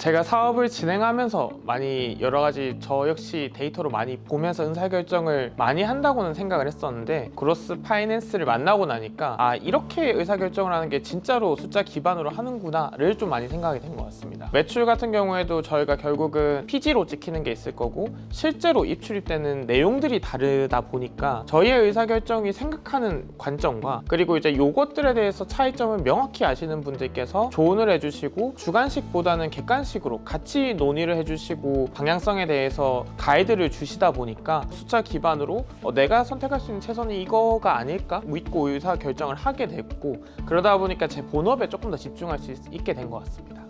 제가 사업을 진행하면서 많이 여러 가지 저 역시 데이터로 많이 보면서 의사결정을 많이 한다고는 생각을 했었는데 그로스 파이낸스를 만나고 나니까 아 이렇게 의사결정을 하는 게 진짜로 숫자 기반으로 하는구나 를 좀 많이 생각이 된 것 같습니다. 매출 같은 경우에도 저희가 결국은 PG로 찍히는 게 있을 거고 실제로 입출입 되는 내용들이 다르다 보니까 저희의 의사결정이 생각하는 관점과 그리고 이제 요것들에 대해서 차이점을 명확히 아시는 분들께서 조언을 해주시고 주관식보다는 객관식 으로 같이 논의를 해주시고 방향성에 대해서 가이드를 주시다 보니까 숫자 기반으로 어, 내가 선택할 수 있는 최선이 이거가 아닐까 믿고 의사 결정을 하게 됐고 그러다 보니까 제 본업에 조금 더 집중할 수 있, 있게 된 것 같습니다.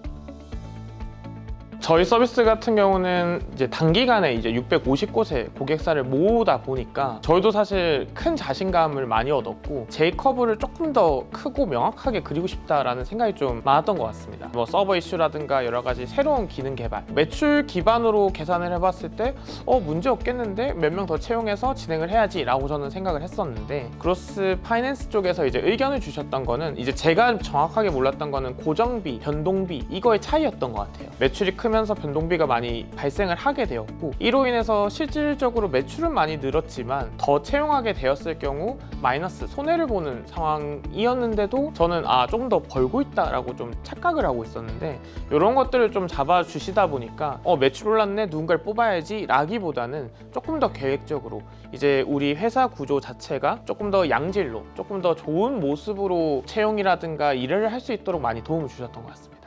저희 서비스 같은 경우는 이제 단기간에 이제 650곳의 고객사를 모으다 보니까 저희도 사실 큰 자신감을 많이 얻었고 제 커브를 조금 더 크고 명확하게 그리고 싶다라는 생각이 좀 많았던 것 같습니다. 뭐 서버 이슈라든가 여러 가지 새로운 기능 개발, 매출 기반으로 계산을 해봤을 때 어 문제 없겠는데 몇 명 더 채용해서 진행을 해야지라고 저는 생각을 했었는데 그로스 파이낸스 쪽에서 이제 의견을 주셨던 거는 이제 제가 정확하게 몰랐던 거는 고정비, 변동비 이거의 차이였던 것 같아요. 매출이 크 면서 변동비가 많이 발생을 하게 되었고 이로 인해서 실질적으로 매출은 많이 늘었지만 더 채용하게 되었을 경우 마이너스 손해를 보는 상황이었는데도 저는 아 좀 더 벌고 있다라고 좀 착각을 하고 있었는데 이런 것들을 좀 잡아 주시다 보니까 어 매출 올랐네 누군가를 뽑아야지 라기보다는 조금 더 계획적으로 이제 우리 회사 구조 자체가 조금 더 양질로 조금 더 좋은 모습으로 채용이라든가 일을 할 수 있도록 많이 도움을 주셨던 것 같습니다.